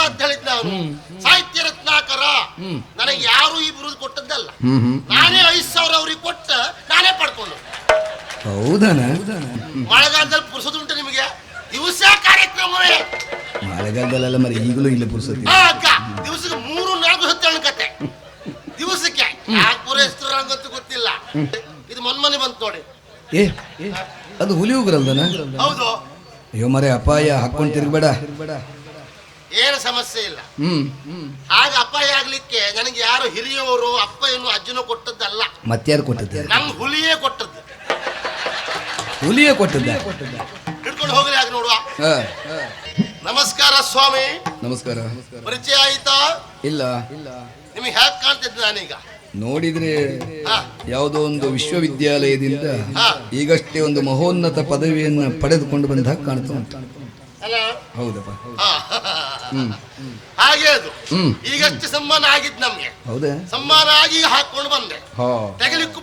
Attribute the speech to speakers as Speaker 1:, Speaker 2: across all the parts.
Speaker 1: ಮಾತು ಹೇಳಿದ್ ನಾನು ಸಾಹಿತ್ಯ ರತ್ನಾಕರ ನನಗೆ ಯಾರು ಈ ಬಿರುದು ಕೊಟ್ಟದ್ದಲ್ಲ. ನಾನೇ ಐದು ಸಾವಿರ ಅವ್ರಿಗೆ ಕೊಟ್ಟ ನಾನೇ ಪಡ್ಕೊಂಡು.
Speaker 2: ಹೌದಾನ?
Speaker 1: ಮಳೆಗಾಲದಲ್ಲಿ ಪುರುಸದುಂಟು ನಿಮಗೆ? ದಿವಸ ಕಾರ್ಯಕ್ರಮವೇ.
Speaker 2: ಮಳೆಗಾಲದಲ್ಲೆಲ್ಲ ಮರಿ ಈಗಲೂ ಇಲ್ಲ ಪುರುಸತಿ.
Speaker 1: ಅಕ್ಕ ದಿವಸಕ್ಕೆ ಮೂರು ನಾಲ್ಕು ಹತ್ತು ಕತೆ. ದಿವಸಕ್ಕೆ. ಯಾಕೆ ಪೂರೈಸ್ತಾರ ಅಂತ ಗೊತ್ತಿಲ್ಲ. ಇದು ಮೊನ್ಮನೆ ಬಂತು ನೋಡಿ.
Speaker 2: ಏ ಅದು ಹುಲಿ ಉಗ್ರಲ್ದನ?
Speaker 1: ಹೌದು.
Speaker 2: ಅಯ್ಯೋ ಮರೆ ಅಪಾಯ ಹಾಕೊಂಡು ತಿರ್ಬೇಡ
Speaker 1: ಏನು ಸಮಸ್ಯೆ ಇಲ್ಲ.
Speaker 2: ಹ್ಮ್ ಹ್ಮ್.
Speaker 1: ಆಗ ಅಪಾಯ ಆಗ್ಲಿಕ್ಕೆ ನನಗೆ ಯಾರು ಹಿರಿಯವರು ಅಪ್ಪ ಏನು ಅಜ್ಜನೋ ಕೊಟ್ಟದ್ದಲ್ಲ.
Speaker 2: ಮತ್ಯಾರು ಕೊಟ್ಟದ್ದು
Speaker 1: ನಮ್ ಹುಲಿಯೇ ಕೊಟ್ಟದ್ದು.
Speaker 2: ಹುಲಿಯೇ ಕೊಟ್ಟಿದ್ದೆ
Speaker 1: ಹಿಡ್ಕೊಂಡು ಹೋಗ್ಲಿ ಆಗ ನೋಡುವ.
Speaker 2: ಹಾ
Speaker 1: ನಮಸ್ಕಾರ ಸ್ವಾಮಿ.
Speaker 2: ನಮಸ್ಕಾರ.
Speaker 1: ಪರಿಚಯ ಆಯ್ತಾ?
Speaker 2: ಇಲ್ಲ.
Speaker 1: ನಿಮಗೆ ಹ್ಯಾಕ್ ಕಾಣ್ತಿದ್ದೆ ನಾನೀಗ?
Speaker 2: ನೋಡಿದ್ರೆ
Speaker 1: ಹಾ.
Speaker 2: ಯಾವುದೋ ಒಂದು ವಿಶ್ವವಿದ್ಯಾಲಯದಿಂದ
Speaker 1: ಹಾ.
Speaker 2: ಈಗಷ್ಟೇ ಒಂದು ಮಹೋನ್ನತ ಪದವಿಯನ್ನು ಪಡೆದುಕೊಂಡು ಬಂದ ಹಾಗೆ ಕಾಣ್ತಾ ಉಂಟು.
Speaker 1: ಅಲ್ಲ
Speaker 2: ಹೌದಪ್ಪ
Speaker 1: ಹಾ. ಹಾಗೆ ಅದು. ಈಗಷ್ಟು ಸಮ್ಮಾನ ಆಗಿದ್ ನಮ್ಗೆ.
Speaker 2: ಹೌದಾ?
Speaker 1: ಸಮ್ಮಾನ ಆಗಿ ಹಾಕೊಂಡು ಬಂದೆ. ತೆಗಲಿಕ್ಕೂ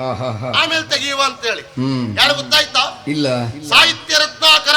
Speaker 2: ಹಾ
Speaker 1: ಆಮೇಲೆ ತೆಗಿಯುವ ಅಂತ
Speaker 2: ಹೇಳಿ
Speaker 1: ಯಾರು ಗೊತ್ತಾಯ್ತಾ?
Speaker 2: ಇಲ್ಲ.
Speaker 1: ಸಾಹಿತ್ಯ ರತ್ನಾಕರ.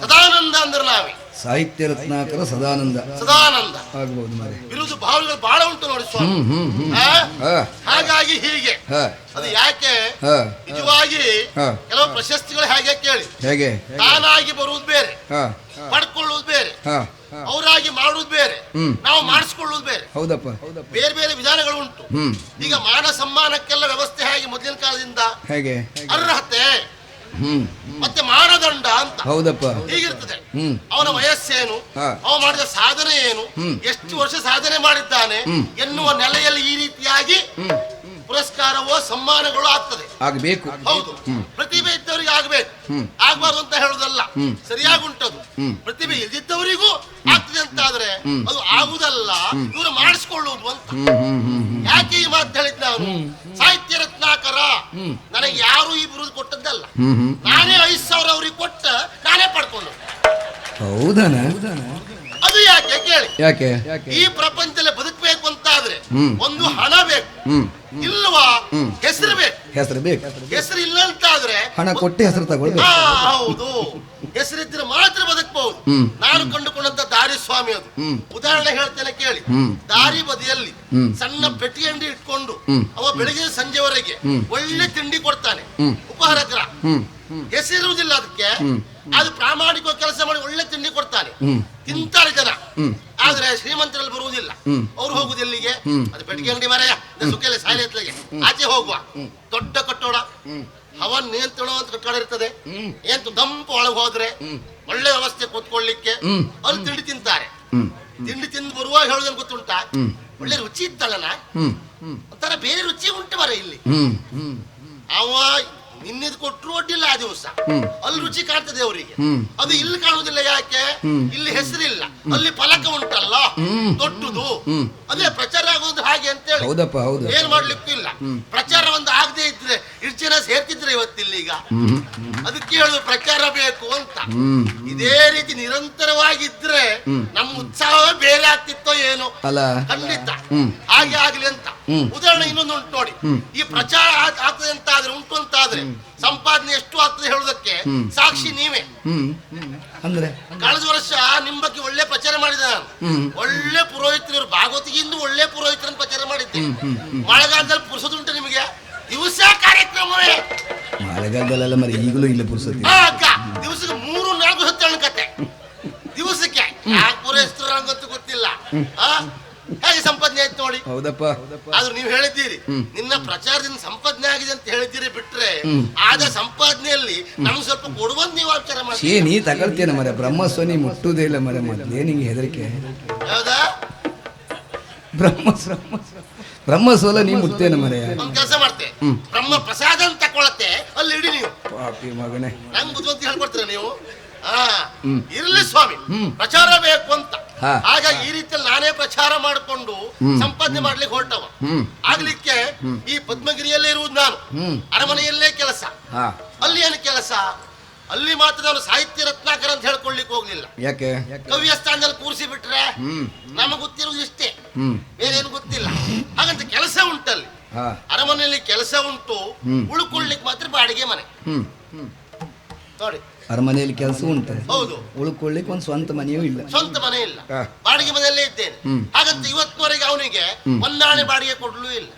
Speaker 1: ಸದಾನಂದ ಅಂದ್ರೆ ನಾವೇ
Speaker 2: ಸಾಹಿತ್ಯ ರತ್ನಾಕರ ಸದಾನಂದ.
Speaker 1: ಸದಾನಂದ.
Speaker 2: ಆಗಬಹುದು ಮರೆ
Speaker 1: ಇರುವುದು ಭಾವನೆ ಬಹಳ ಉಂಟು ನೋಡಿ ಸ್ವಾಮಿ.
Speaker 2: ಹ್ಮ್ ಹ್ಮ್ ಹ್ಮ್.
Speaker 1: ಆ?
Speaker 2: ಹಾ.
Speaker 1: ಹಾಗಾಗಿ ಹೀಗೆ.
Speaker 2: ಹಾ.
Speaker 1: ಅದು ಯಾಕೆ?
Speaker 2: ಹಾ.
Speaker 1: ನಿಜವಾಗಿ
Speaker 2: ಹಾ.
Speaker 1: ಕೆಲವು ಪ್ರಶಸ್ತಿಗಳು ಹೇಗೆ ಕೇಳಿ.
Speaker 2: ಹೇಗೆ?
Speaker 1: ತಾನಾಗಿ ಬರುವುದು ಬೇರೆ.
Speaker 2: ಹಾ.
Speaker 1: ಪಡ್ಕೊಳ್ಳುವುದು ಬೇರೆ.
Speaker 2: ಹಾ.
Speaker 1: ಅವರಾಗಿ ಮಾಡುವುದು ಬೇರೆ.
Speaker 2: ಹ್ಮ್.
Speaker 1: ನಾವು ಮಾಡಿಸ್ಕೊಳ್ಳುವುದು ಬೇರೆ.
Speaker 2: ಹೌದಪ್ಪ.
Speaker 1: ಬೇರೆ ಬೇರೆ ವಿಧಾನಗಳು ಉಂಟು.
Speaker 2: ಹ್ಮ್.
Speaker 1: ಈಗ ಮಾನ ಸಮ್ಮಾನಕ್ಕೆಲ್ಲ ವ್ಯವಸ್ಥೆ ಹೇಗೆ ಮೊದಲಿನ ಕಾಲದಿಂದ?
Speaker 2: ಹೇಗೆ?
Speaker 1: ಅರ್ಹತೆ. ಮತ್ತೆ ಮಾನದಂಡ ಅಂತ.
Speaker 2: ಹೌದಪ್ಪ.
Speaker 1: ಹೀಗಿರ್ತದೆ. ಅವನ ವಯಸ್ಸೇನು. ಅವ ಮಾಡಿದ ಸಾಧನೆ ಏನು? ಎಷ್ಟು ವರ್ಷ ಸಾಧನೆ ಮಾಡಿದ್ದಾನೆ. ಎನ್ನುವ ನೆಲೆಯಲ್ಲಿ ಈ ರೀತಿಯಾಗಿ ಪುರಸ್ಕಾರವೋ ಸಮ್ಮಾನಗಳು ಆಗ್ತದೆ.
Speaker 2: ಆಗಬೇಕು.
Speaker 1: ಹೌದು. ಪ್ರತಿಭೆ ಇದ್ದವರಿಗೆ ಆಗ್ಬೇಕು. ಆಗ್ಬಾರ್ದು ಅಂತ ಹೇಳುದಲ್ಲ. ಸರಿಯಾಗಿ ಉಂಟದು. ಪ್ರತಿಭೆ ಇಲ್ದಿದ್ದವರಿಗೂ ಆಗ್ತದೆ ಅಂತ ಆದ್ರೆ ಅದು ಆಗುದಲ್ಲ. ಇವರು ಮಾಡಿಸ್ಕೊಳ್ಳುವುದು ಅಂತ. ಮಾತು ಹೇಳಿದ್ ನಾನು ಸಾಹಿತ್ಯ ರತ್ನಾಕರ. ನನಗೆ ಯಾರು ಈ ಬಿರುದು ಕೊಟ್ಟದ್ದಲ್ಲ. ನಾನೇ ಐದ್ ಸಾವಿರ ಅವ್ರಿಗೆ ಕೊಟ್ಟ ನಾನೇ ಪಡ್ಕೊಂಡು.
Speaker 2: ಹೌದಾನ?
Speaker 1: ಅದು ಯಾಕೆ? ಕೇಳಿ.
Speaker 2: ಯಾಕೆ?
Speaker 1: ಈ ಪ್ರಪಂಚದಲ್ಲಿ ಬದುಕಬೇಕು ಅಂತಾದ್ರೆ
Speaker 2: ಹ್ಮ್.
Speaker 1: ಒಂದು ಹಣ ಬೇಕು. ಇಲ್ವಾ. ಹೆಸರು ಬೇಕು.
Speaker 2: ಹೆಸರು ಬೇಕು.
Speaker 1: ಹೆಸರು ಇಲ್ಲ ಅಂತಾದ್ರೆ
Speaker 2: ಹಣ ಕೊಟ್ಟು ಹೆಸರು ತಗೊಳ್ಬೇಕು.
Speaker 1: ಹೌದು. ಹೆಸರಿದ್ರೆ ಮಾತ್ರ ಬದುಕಬಹುದು ನಾನು ಕಂಡುಕೊಂಡಂತ ದಾರಿ ಸ್ವಾಮಿ ಅದು. ಉದಾಹರಣೆ ಹೇಳ್ತೇನೆ ಕೇಳಿ. ದಾರಿ ಬದಿಯಲ್ಲಿ ಸಣ್ಣ ಪೆಟ್ಟಿಗೆ ಅಂಗಡಿ ಇಟ್ಕೊಂಡು ಅವ ಬೆಳಿಗ್ಗೆ ಸಂಜೆವರೆಗೆ ಒಳ್ಳೆ ತಿಂಡಿ ಕೊಡ್ತಾನೆ.
Speaker 2: ಉಪಹಾರ
Speaker 1: ಉಪಹಾರಗ್ರ ಹೆಸರಿರುವುದಿಲ್ಲ ಅದಕ್ಕೆ. ಅದು ಪ್ರಾಮಾಣಿಕವಾಗಿ ಕೆಲಸ ಮಾಡಿ ಒಳ್ಳೆ ತಿಂಡಿ ಕೊಡ್ತಾನೆ. ತಿಂತಾರೆ ಜನ. ಆದ್ರೆ ಶ್ರೀಮಂತರಲ್ಲಿ ಬರುವುದಿಲ್ಲ. ಅವ್ರು ಹೋಗುದು ಎಲ್ಲಿಗೆ? ಅದು ಬೆಟ್ಟಿಗೆ ಅಂಗಡಿ ಮರೆಯ. ಸುಖಲೆ ಎತ್ತಲಿಗೆ. ಆಚೆ ಹೋಗುವ. ದೊಡ್ಡ ಕಟ್ಟೋಡ. ಹವನ್ ನಿಯಂತ್ರಣ ಅಂತ ಕಟ್ಟಡ ಇರ್ತದೆ. ಏನ್ ದಂಪು ಒಳಗೆ ಹೋದ್ರೆ ಒಳ್ಳೆ ವ್ಯವಸ್ಥೆ ಕೂತ್ಕೊಳ್ಳಿಕ್ಕೆ
Speaker 2: ಅವ್ರು
Speaker 1: ಅಲ್ಲಿ ತಿಂಡಿ ತಿಂತಾರೆ. ತಿಂಡಿ ತಿಂದು ಬರುವಾಗ ಹೇಳುದನ್ ಗೊತ್ತುಂಟಾ? ಒಳ್ಳೆ ರುಚಿ ಇತ್ತಲ್ಲನ
Speaker 2: ಹ್ಮ್.
Speaker 1: ಒಂಥರ ಬೇರೆ ರುಚಿ ಉಂಟು ಮರ ಇಲ್ಲಿ. ಅವ ನಿನ್ನೆದು ಕೊಟ್ಟರು ಅಡ್ಡಿಲ್ಲ ಆ ದಿವಸ. ಅಲ್ಲಿ ರುಚಿ ಕಾಣ್ತದೆ ಅವರಿಗೆ. ಅದು ಇಲ್ಲಿ ಕಾಣುವುದಿಲ್ಲ ಯಾಕೆ. ಇಲ್ಲಿ ಹೆಸರಿಲ್ಲ. ಅಲ್ಲಿ ಫಲಕ ಉಂಟಲ್ಲ. ದೊಡ್ಡದು ಅದೇ ಪ್ರಚಾರ ಆಗೋದು ಹಾಗೆ ಅಂತೇಳಿ.
Speaker 2: ಹೌದಪ್ಪ ಹೌದು.
Speaker 1: ಏನ್ ಮಾಡ್ಲಿಕ್ಕೂ ಇಲ್ಲ. ಪ್ರಚಾರ ಒಂದು ಆಗದೆ ಇದ್ರೆ ಇಷ್ಟು ಜನ ಸೇರ್ತಿದ್ರೆ ಇವತ್ತಿಲ್ಲೀಗ. ಅದಕ್ಕೆ ಹೇಳುದು ಪ್ರಚಾರ ಬೇಕು ಅಂತ. ಇದೇ ರೀತಿ ನಿರಂತರವಾಗಿದ್ರೆ ನಮ್ಮ ಉತ್ಸಾಹ ಬೇರೆ ಆಗ್ತಿತ್ತೋ ಏನೋ. ಖಂಡಿತ. ಹಾಗೆ ಆಗ್ಲಿ ಅಂತ. ಉದಾಹರಣೆ ಇನ್ನೊಂದು ಉಂಟು ನೋಡಿ. ಈ ಪ್ರಚಾರ ಆಗ್- ಆಗ್ತದೆ ಅಂತ ಆದ್ರೆ ಉಂಟು ಅಂತ ಆದ್ರೆ ಸಂಪಾದನೆ ಎಷ್ಟು ಆಗ್ತದೆ ಹೇಳುದಕ್ಕೆ ಸಾಕ್ಷಿ ನೀವೇ.
Speaker 2: ಅಂದ್ರೆ?
Speaker 1: ಕಳೆದ ವರ್ಷ ನಿಮ್ ಬಗ್ಗೆ ಒಳ್ಳೆ ಪ್ರಚಾರ ಮಾಡಿದೆ ನಾನು. ಒಳ್ಳೆ ಪುರೋಹಿತರು ಭಾಗವತಿಗಿಂದ ಒಳ್ಳೆ ಪುರೋಹಿತರನ್ನು ಪ್ರಚಾರ ಮಾಡಿದ್ದೆ. ಮಳೆಗಾಲದಲ್ಲಿ ಪುರುಸದುಂಟು
Speaker 2: ಮಳೆಗಾಲದಲ್ಲೆಲ್ಲ ಮರಿ ಈಗಲೂ ಇಲ್ಲ ಪುರ್ಸತಿ.
Speaker 1: ದಿವಸಕ್ಕೆ ಮೂರು ನಾಲ್ಕು ಹತ್ತು ಕತೆ. ದಿವಸಕ್ಕೆ? ಯಾಕೆ ಪೂರೈಸ್ತಾರ ಅಂತ ಗೊತ್ತಿಲ್ಲ. ಹೇಗೆ ಸಂಪಾದನೆ ಆಯ್ತು ನೋಡಿ?
Speaker 2: ಹೌದಪ್ಪ.
Speaker 1: ಆದ್ರೆ ನೀವು ಹೇಳಿದ್ದೀರಿ. ನಿನ್ನ ಪ್ರಚಾರದಿಂದ ಸಂಪಾದನೆ ಆಗಿದೆ ಅಂತ ಹೇಳಿದ್ದೀರಿ ಬಿಟ್ರೆ. ಆದ ಸಂಪಾದನೆಯಲ್ಲಿ ನಮ್ಗೆ ಸ್ವಲ್ಪ ಕೊಡುವಂತ ನೀವು ವಿಚಾರ ಮಾಡಿ
Speaker 2: ನೀ ತಗೊಳ್ತೇನೆ ಮರ ಬ್ರಹ್ಮಸ್ವನಿ ಮುಟ್ಟುವುದೇ ಇಲ್ಲ ಮರೆ ಮೊದಲೇ ನಿಂಗೆ ಹೆದರಿಕೆ?
Speaker 1: ಹೌದಾ?
Speaker 2: ಬ್ರಹ್ಮ. ಬ್ರಹ್ಮಸ್ವಲ ನೀ ಮುಟ್ಟೇನೆ ಮರೆ
Speaker 1: ಒಂದ್ ಕೆಲಸ ಮಾಡ್ತೆ. ಬ್ರಹ್ಮ ಪ್ರಸಾದ ಅಂತ ತಕೊಳತ್ತೆ ಅಲ್ಲಿ ಇಡಿ ನೀವು.
Speaker 2: ಪಾಪಿ ಮಗನೇ.
Speaker 1: ನಂಗೆ ಬುದ್ಧಿವಂತ ಹೇಳ್ಕೊಡ್ತೀರ ನೀವು?
Speaker 2: ಆ
Speaker 1: ಇರ್ಲಿ ಸ್ವಾಮಿ. ಪ್ರಚಾರ ಬೇಕು ಅಂತ.
Speaker 2: ಆಗ
Speaker 1: ಹಾಗಾಗಿ ಈ ರೀತಿಯಲ್ಲಿ ನಾನೇ ಪ್ರಚಾರ ಮಾಡಿಕೊಂಡು. ಸಂಪಾದನೆ ಮಾಡ್ಲಿಕ್ಕೆ ಹೊರಟವ. ಆಗ್ಲಿಕ್ಕೆ ಈ ಪದ್ಮಗಿರಿಯಲ್ಲೇ ಇರುವುದು ನಾನು.
Speaker 2: ಹ್ಮ್.
Speaker 1: ಅರಮನೆಯಲ್ಲೇ ಕೆಲಸ.
Speaker 2: ಹಾ.
Speaker 1: ಅಲ್ಲಿ ಏನು ಕೆಲಸ? ಅಲ್ಲಿ ಮಾತ್ರ ನಾನು ಸಾಹಿತ್ಯ ರತ್ನಾಕರ ಅಂತ ಹೇಳ್ಕೊಳ್ಲಿಕ್ಕೆ ಹೋಗ್ಲಿಲ್ಲ.
Speaker 2: ಯಾಕೆ?
Speaker 1: ಕವಿಯ ಸ್ಥಾನದಲ್ಲಿ ಕೂರಿಸಿ ಬಿಟ್ರೆ ನಮಗೆ ಗೊತ್ತಿರೋದು ಇಷ್ಟೇ.
Speaker 2: ಹ್ಮ್.
Speaker 1: ಬೇರೆ ಗೊತ್ತಿಲ್ಲ. ಹಾಗಂತ ಕೆಲಸ ಉಂಟಲ್ಲಿ. ಅರಮನೆಯಲ್ಲಿ ಕೆಲಸ ಉಂಟು. ಉಳ್ಕೊಳ್ಲಿಕ್ಕೆ ಮಾತ್ರ ಬಾಡಿಗೆ ಮನೆ.
Speaker 2: ಹ್ಮ್. ಹ್ಮ್
Speaker 1: ನೋಡಿ.
Speaker 2: ಅರಮನೆಯಲ್ಲಿ ಕೆಲಸ ಉಂಟು.
Speaker 1: ಹೌದು.
Speaker 2: ಉಳ್ಕೊಳ್ಳಿಕ್ಕೆ ಒಂದು ಸ್ವಂತ ಮನೆಯೂ ಇಲ್ಲ.
Speaker 1: ಸ್ವಂತ ಮನೆ ಇಲ್ಲ. ಬಾಡಿಗೆ ಮನೆಯಲ್ಲೇ ಇದ್ದೇನೆ. ಹಾಗಂತ ಇವತ್ತುವರೆಗೆ ಅವನಿಗೆ ಒಂದಾಣೆ ಬಾಡಿಗೆ ಕೊಡ್ಲೂ ಇಲ್ಲ.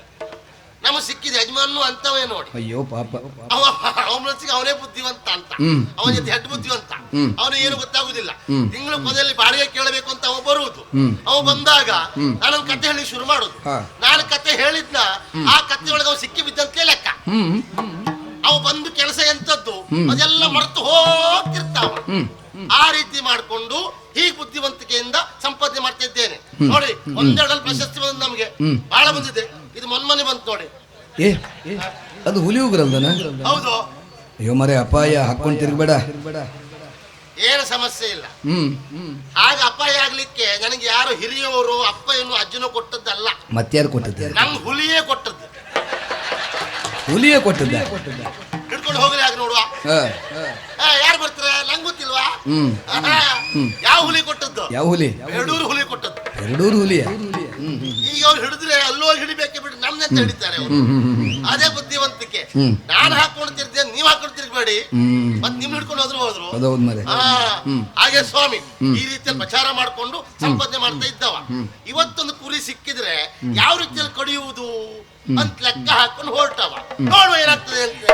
Speaker 1: ನಮಗೆ ಸಿಕ್ಕಿದ ಯಜಮಾನು ಅಂತವೇ ನೋಡಿ.
Speaker 2: ಅಯ್ಯೋ ಪಾಪ.
Speaker 1: ಅವ ಅವನ ಮನಸ್ಸಿಗೆ ಅವನೇ ಬುದ್ಧಿವಂತ ಅಂತ.
Speaker 2: ಹ್ಮ್.
Speaker 1: ಅವನ ಜೊತೆ ಹೆಡ್ ಬುದ್ಧಿವಂತ.
Speaker 2: ಹ್ಮ್.
Speaker 1: ಅವನು ಏನು ಗೊತ್ತಾಗುದಿಲ್ಲ. ತಿಂಗಳ ಕೊನೆಯಲ್ಲಿ ಬಾಡಿಗೆ ಕೇಳಬೇಕು ಅಂತ ಅವ ಬರುವುದು.
Speaker 2: ಹ್ಮ್.
Speaker 1: ಅವ ಬಂದಾಗ. ನಾನು ಕತೆ ಹೇಳಿ ಶುರು ಮಾಡುದು.
Speaker 2: ಹಾ.
Speaker 1: ನಾನು ಕತೆ ಹೇಳಿದ್ನ ಆ ಕತೆ ಒಳಗೆ ಅವ ಸಿಕ್ಕಿ ಬಿದ್ದಂತ ಲೆಕ್ಕ.
Speaker 2: ಹ್ಮ್.
Speaker 1: ಅವ ಬಂದು ಕೆಲಸ ಎಂತದ್ದು. ಅದೆಲ್ಲ ಮರೆತು ಹೋಗ್ತಿರ್ತಾವ ಆ ರೀತಿ ಮಾಡಿಕೊಂಡು ಹೀಗೆ ಬುದ್ಧಿವಂತಿಕೆಯಿಂದ ಸಂಪಾದನೆ ಮಾಡ್ತಿದ್ದೇನೆ. ನೋಡಿ ಒಂದೆರಡಲ್ಲಿ ಪ್ರಶಸ್ತಿ ಬಂದ್ ನಮ್ಗೆ. ಬಹಳ ಬಂದಿದೆ. ಇದು ಮೊನ್ಮನೆ ಬಂತು ನೋಡಿ.
Speaker 2: ಏ ಅದು ಹುಲಿ ಉಗ್ರಲ್ದನ
Speaker 1: ಹೌದು.
Speaker 2: ಅಯ್ಯೋ ಮರೆ ಅಪಾಯ ಹಾಕೊಂಡು ತಿರ್ಬೇಡ
Speaker 1: ಏನು ಸಮಸ್ಯೆ ಇಲ್ಲ.
Speaker 2: ಹ್ಮ್.
Speaker 1: ಆಗ ಅಪಾಯ ಆಗ್ಲಿಕ್ಕೆ ನನಗೆ ಯಾರು ಹಿರಿಯವರು ಅಪ್ಪ ಏನು ಅಜ್ಜನೋ ಕೊಟ್ಟದ್ದಲ್ಲ.
Speaker 2: ಮತ್ಯಾರು ಕೊಟ್ಟಿದ್ದೆ
Speaker 1: ನಮ್ ಹುಲಿಯೇ ಕೊಟ್ಟದ್ದು.
Speaker 2: ಹುಲಿಯೇ ಕೊಟ್ಟಿದ್ದ?
Speaker 1: ಹಿಡ್ಕೊಂಡು ಹೋಗ್ಲಿ ಆಗ ನೋಡುವ.
Speaker 2: ಹಾ.
Speaker 1: ಯಾರು ಬರ್ತಾರೆ? ನಂಗೆ ಗೊತ್ತಿಲ್ವಾ?
Speaker 2: ಹ್ಮ್.
Speaker 1: ಆಹಾ, ಯಾವ ಹುಲಿ ಕೊಟ್ಟದ್ದು?
Speaker 2: ಯಾವ ಹುಲಿ?
Speaker 1: ಎರಡೂರು ಹುಲಿ ಕೊಟ್ಟದ್ದು.
Speaker 2: ಎರಡೂರು ಹುಲಿಯ?
Speaker 1: ಈಗ ಅವ್ರು ಹಿಡಿದ್ರೆ ಅಲ್ಲೋ ಹಿಡಿಬೇಕೆ ಬಿಟ್ಟು ನಮ್ನೆಂತ ಹಿಡಿತಾರೆ ಅವರು. ಅದೇ ಬುದ್ಧಿವಂತಿಕೆ. ನಾನು ಹಾಕೊಂಡು ತಿರ್ತೀನಿ ನೀವ್ ಹಾಕೊಂಡು ತಿರ್ಗಬೇಡಿ
Speaker 2: ಹ್ಮ್.
Speaker 1: ಮತ್ ನಿಮ್ ಹಿಡ್ಕೊಂಡು ಹೋದ್ರು ಹೋದ್ರು. ಹಾಗೆ ಸ್ವಾಮಿ ಈ ರೀತಿಯಲ್ಲಿ ಪ್ರಚಾರ ಮಾಡ್ಕೊಂಡು ಸಂಪಾದನೆ ಮಾಡ್ತಾ ಇದ್ದವ. ಇವತ್ತೊಂದು ಕುರಿ ಸಿಕ್ಕಿದ್ರೆ ಯಾವ ರೀತಿಯಲ್ಲಿ ಕಡಿಯುವುದು ಅಂತ ಲೆಕ್ಕ ಹಾಕೊಂಡು ಹೊರಟವ. ನೋಡುವ ಏನಾಗ್ತದೆ ಅಂತ